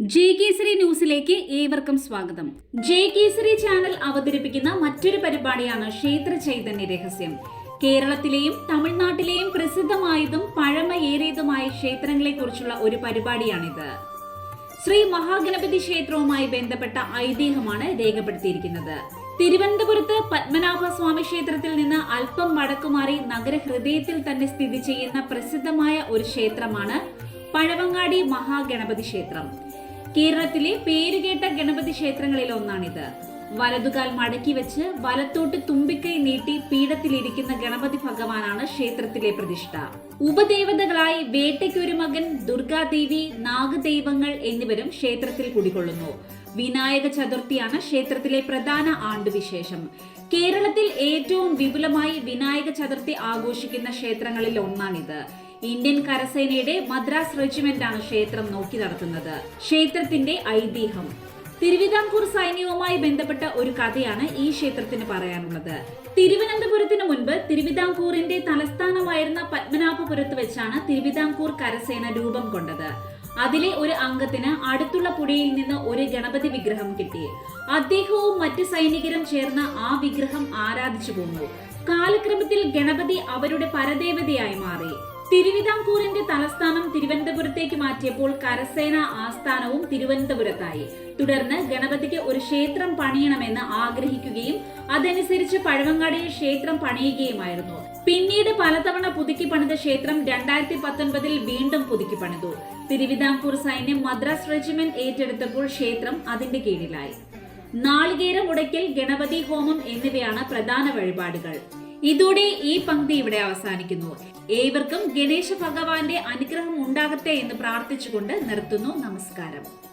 J Kesari ന്യൂസിലേക്ക് ഏവർക്കും സ്വാഗതം. ജെ കേസരി ചാനൽ അവതരിപ്പിക്കുന്ന മറ്റൊരു പരിപാടിയാണ് ക്ഷേത്ര ചൈതന്യ രഹസ്യം. കേരളത്തിലെയും തമിഴ്നാട്ടിലെയും പ്രസിദ്ധമായതും പഴമയേറിയതുമായ ക്ഷേത്രങ്ങളെക്കുറിച്ചുള്ള ഒരു പരിപാടിയാണിത്. ശ്രീ മഹാഗണപതി ക്ഷേത്രവുമായി ബന്ധപ്പെട്ട ഐതിഹ്യമാണ് രേഖപ്പെടുത്തിയിരിക്കുന്നത്. തിരുവനന്തപുരത്ത് പത്മനാഭ സ്വാമി ക്ഷേത്രത്തിൽ നിന്ന് അല്പം വടക്കുമാറി നഗരഹൃദയത്തിൽ തന്നെ സ്ഥിതി ചെയ്യുന്ന പ്രസിദ്ധമായ ഒരു ക്ഷേത്രമാണ് പഴവങ്ങാടി മഹാഗണപതി ക്ഷേത്രം. കേരളത്തിലെ പേരുകേട്ട ഗണപതി ക്ഷേത്രങ്ങളിൽ ഒന്നാണിത്. വലതുകാൽ മടക്കി വെച്ച് വലത്തോട്ട് തുമ്പിക്കൈ നീട്ടി പീഠത്തിലിരിക്കുന്ന ഗണപതി ഭഗവാനാണ് ക്ഷേത്രത്തിലെ പ്രതിഷ്ഠ. ഉപദേവതകളായി വേട്ടയ്ക്കൊരു മകൻ ദുർഗാദേവി നാഗദൈവങ്ങൾ എന്നിവരും ക്ഷേത്രത്തിൽ കുടികൊള്ളുന്നു. വിനായക ചതുർത്ഥിയാണ് ക്ഷേത്രത്തിലെ പ്രധാന ആണ്ടുവിശേഷം കേരളത്തിൽ ഏറ്റവും വിപുലമായി വിനായക ചതുർത്ഥി ആഘോഷിക്കുന്ന ക്ഷേത്രങ്ങളിൽ ഒന്നാണിത്. ഇന്ത്യൻ കരസേനയുടെ മദ്രാസ് റെജിമെന്റാണ് ക്ഷേത്രം നോക്കി നടത്തുന്നത്. ക്ഷേത്രത്തിന്റെ ഐതിഹ്യം. തിരുവിതാംകൂർ സൈന്യവുമായി ബന്ധപ്പെട്ട ഒരു കഥയാണ് ഈ ക്ഷേത്രത്തിന് പറയാനുള്ളത്. തിരുവനന്തപുരത്തിന് മുൻപ് തിരുവിതാംകൂറിന്റെ തലസ്ഥാനമായിരുന്ന പത്മനാഭപുരത്ത് വെച്ചാണ് തിരുവിതാംകൂർ കരസേന രൂപം കൊണ്ടത്. അതിലെ ഒരു അംഗത്തിന് അടുത്തുള്ള പുഴയിൽ നിന്ന് ഒരു ഗണപതി വിഗ്രഹം കിട്ടി. അദ്ദേഹവും മറ്റ് സൈനികരും ചേർന്ന് ആ വിഗ്രഹം ആരാധിച്ചു പോന്നു. കാലക്രമത്തിൽ ഗണപതി അവരുടെ പരദേവതയായി മാറി. തിരുവിതാംകൂറിന്റെ തലസ്ഥാനം തിരുവനന്തപുരത്തേക്ക് മാറ്റിയപ്പോൾ കരസേന ആസ്ഥാനവും തിരുവനന്തപുരത്തായി. തുടർന്ന് ഗണപതിക്ക് ഒരു ക്ഷേത്രം പണിയണമെന്ന് ആഗ്രഹിക്കുകയും അതനുസരിച്ച് പഴവങ്ങാടിയിൽ ക്ഷേത്രം പണിയുകയുമായിരുന്നു. പിന്നീട് പലതവണ പുതുക്കി പണിത ക്ഷേത്രം രണ്ടായിരത്തി പത്തൊൻപതിൽ വീണ്ടും പുതുക്കി പണിതു. തിരുവിതാംകൂർ സൈന്യം മദ്രാസ് റെജിമെന്റ് ഏറ്റെടുത്തപ്പോൾ ക്ഷേത്രം അതിന്റെ കീഴിലായി. നാളികേര ഉടയ്ക്കൽ ഗണപതി ഹോമം എന്നിവയാണ് പ്രധാന വഴിപാടുകൾ. ഇതോടെ ഈ പങ്ക്തി ഇവിടെ അവസാനിക്കുന്നു. ഏവർക്കും ഗണേശ ഭഗവാന്റെ അനുഗ്രഹം ഉണ്ടാകട്ടെ എന്ന് പ്രാർത്ഥിച്ചുകൊണ്ട് നിർത്തുന്നു. നമസ്കാരം.